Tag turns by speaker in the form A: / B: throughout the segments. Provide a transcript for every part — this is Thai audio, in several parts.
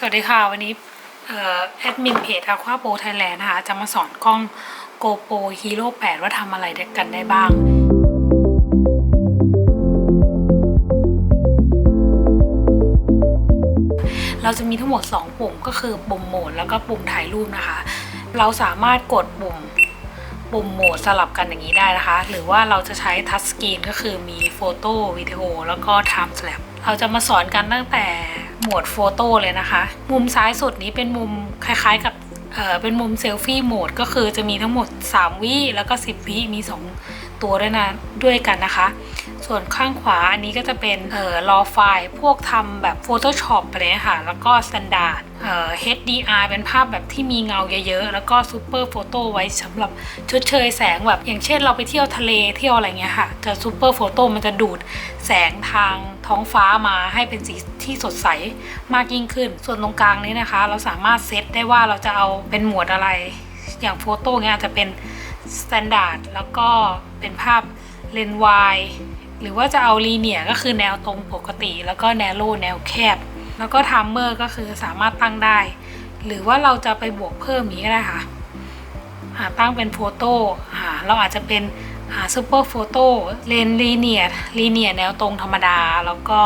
A: สวัสดีค่ะ วันนี้แอดมินเพจ Aqua Pro Thailand นะคะจะมาสอนกล้อง GoPro Hero 8 ว่าทำอะไรกันได้บ้าง เราจะมีทั้งหมด 2 ปุ่มก็คือปุ่มโหมดแล้วก็ปุ่มถ่ายรูปนะคะ เราสามารถกดปุ่มปุ่มโหมดสลับกันอย่างนี้ได้นะคะ หรือว่าเราจะใช้ทัชสกรีนก็คือมีโฟโต้วิดีโอแล้วก็ Time Lapse เราจะมาสอนกันตั้งแต่ โหมดโฟโต้เลยนะคะ มุมซ้ายสุดนี้เป็นมุมคล้ายๆกับเเป็นมุมเซลฟี่โหมดก็คือจะมีทั้งหมด 3 วิแล้วก็ 10 วิมี 2 ตัวด้วยนะด้วยกันนะคะ ส่วนข้างขวาอันนี้ก็จะเป็นเอ่อรอไฟล์พวกทำแบบ Photoshop ไปเลยค่ะ แล้วก็ Standard เอ่อ HDR เป็นภาพแบบที่มีเงาเยอะๆ แล้วก็ Super Photo ไว้สำหรับชดเชยแสงแบบอย่างเช่นเราไปเที่ยวทะเลเที่ยวอะไรเงี้ยค่ะจะ Super Photo มันจะดูดแสงทาง ท้องฟ้ามาให้เป็นสีที่สดใสมากยิ่งขึ้น ส่วนตรงกลางนี้นะคะ เราสามารถเซตได้ว่าเราจะเอาเป็นหมวดอะไร อย่างโฟโต้เงี้ยจะเป็น Standard แล้วก็เป็นภาพเลนส์วายหรือว่าจะเอาลีเนียก็คือแนวตรงปกติ แล้วก็แนวโลแนวแคบ แล้วก็ทัมเมอร์ก็คือสามารถตั้งได้ หรือว่าเราจะไปบวกเพิ่มนี้ก็ได้ค่ะอ่าตั้งเป็นโฟโต้อ่าเราอาจจะเป็น ซูเปอร์โฟโต้เลนลีเนียลีเนียแนวตรงธรรมดา แล้วก็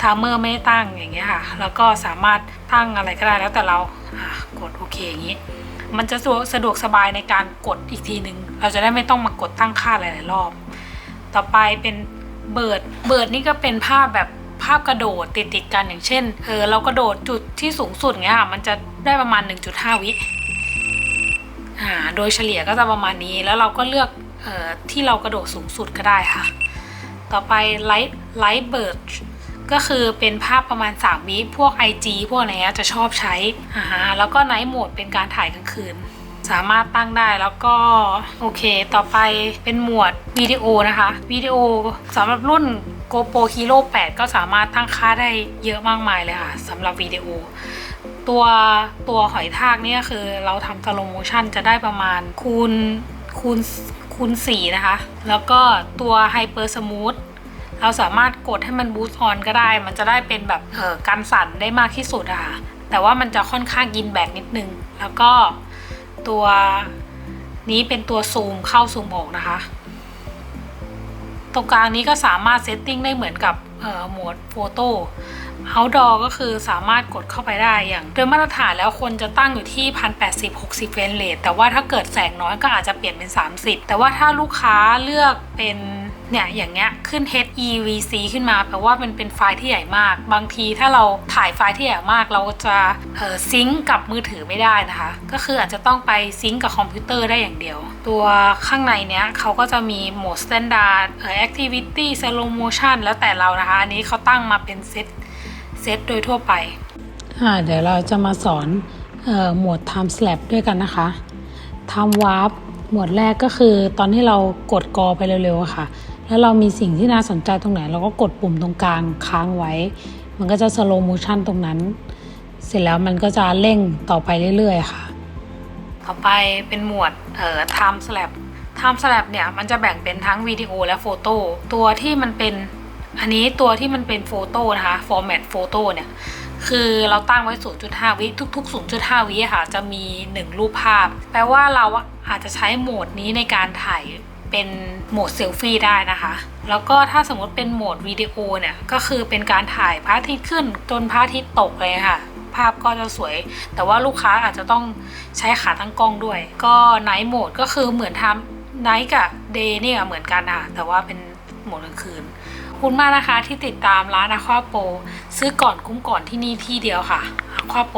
A: ทัมเมอร์ไม่ตั้งอย่างเงี้ยค่ะ แล้วก็สามารถตั้งอะไรก็ได้แล้วแต่เรากดโอเคอย่างงี้ มันจะสะดวกสะดวกสบายในการกดอีกทีหนึ่งเราจะได้ไม่ต้องมากดตั้งค่าหลาย ๆ รอบ ต่อไปเป็นเบิร์ดเบิร์ดนี่ก็เป็นภาพแบบภาพกระโดดติดติดกันอย่างเช่น เออเรากระโดดจุดที่สูงสุดเงี้ยค่ะ มันจะได้ประมาณ 1.5 วิ อ่า โดยเฉลี่ยก็จะประมาณนี้ แล้วเราก็เลือก ที่เรากระโดดสูงสุดก็ได้ค่ะ ต่อไปไลท์ไลท์เบิร์ดก็คือเป็นภาพประมาณ 3 วิพวก IG พวกอะไรเงี้ยจะชอบใช้อ่าแล้วก็ไนท์โหมดเป็นการถ่ายกลางคืน สามารถตั้งได้แล้วก็ โอเค ต่อไปเป็นหมวดวิดีโอนะคะวิดีโอสำหรับรุ่น GoPro Hero 8 ก็สามารถตั้งค่าได้เยอะมากมายเลยค่ะสำหรับวิดีโอ ตัวตัวหอยทากนี่คือเราทำสโลโมชันจะได้ประมาณคูณคูณ คูณ4นะคะ แล้วก็ตัวไฮเปอร์สมูทเราสามารถกดให้มันบูสต์ออนก็ได้ มันจะได้เป็นแบบเออการสั่นได้มากที่สุดอะค่ะ แต่ว่ามันจะค่อนข้างกินแบตนิดนึง แล้วก็ตัวนี้เป็นตัวซูมเข้าซูมออกนะคะ ตรงกลางนี้ก็สามารถเซตติ้งได้เหมือนกับ หมดโฟโต้ outdoor ก็คือสามารถกดเข้าไปได้อย่าง โดยมาตรฐานแล้วคนจะตั้งอยู่ที่ 1080 60เฟรมเรทแต่ว่าถ้าเกิดแสงน้อยก็อาจจะเปลี่ยนเป็น 30 แต่ว่าถ้าลูกค้าเลือกเป็น เนี่ยอย่างเงี้ยขึ้น HEVC ขึ้นมาแปลว่ามันเป็นไฟล์ที่ใหญ่มาก บางทีถ้าเราถ่ายไฟล์ที่ใหญ่มาก เราจะเอ่อซิงก์กับมือถือไม่ได้นะคะ ก็คืออาจจะต้องไปซิงก์กับคอมพิวเตอร์ได้อย่างเดียว ตัวข้างในเนี้ยเขาก็จะมีโหมด standard เอ่อ activity slow motion แล้วแต่เรานะคะ อันนี้เขาตั้งมาเป็นเซตเซตโดยทั่วไปอ่าเดี๋ยวเราจะมาสอนเอ่อหมวด time slap ด้วยกันนะคะ time warp หมวดแรกก็คือตอนที่เรากดกอไปเร็วๆค่ะ แล้วเรามีสิ่งที่น่าสนใจตรงไหน เราก็กดปุ่มตรงกลางค้างไว้ มันก็จะ slow motion ตรงนั้น เสร็จแล้วมันก็จะเร่งต่อไปเรื่อยๆค่ะ ต่อไปเป็นหมวดเอ่อ time slap time slap เนี่ยมันจะแบ่งเป็นทั้งวิดีโอและโฟโต้ตัวที่มันเป็นอันนี้ตัวที่มันเป็นโฟโต้นะคะ format โฟโต้เนี่ยคือเราตั้งไว้ 0.5 วิทุก ๆ 0.5 วิค่ะจะมี 1 รูปภาพ แปลว่าเราอาจจะใช้โหมดนี้ในการถ่าย เป็นโหมดเซลฟี่ได้นะคะ แล้วก็ถ้าสมมติเป็นโหมดวิดีโอเนี่ย ก็คือเป็นการถ่ายพระอาทิตย์ขึ้นจนพระอาทิตย์ตกเลยค่ะ ภาพก็จะสวย แต่ว่าลูกค้าอาจจะต้องใช้ขาตั้งกล้องด้วย ก็ไนท์โหมดก็คือเหมือนทำไนท์กับเดย์เนี่ยเหมือนกันค่ะแต่ว่าเป็นโหมดกลางคืนขอบคุณมากนะคะที่ติดตามร้านอะควาโป ซื้อก่อนคุ้มก่อนที่นี่ที่เดียวค่ะอะควาโป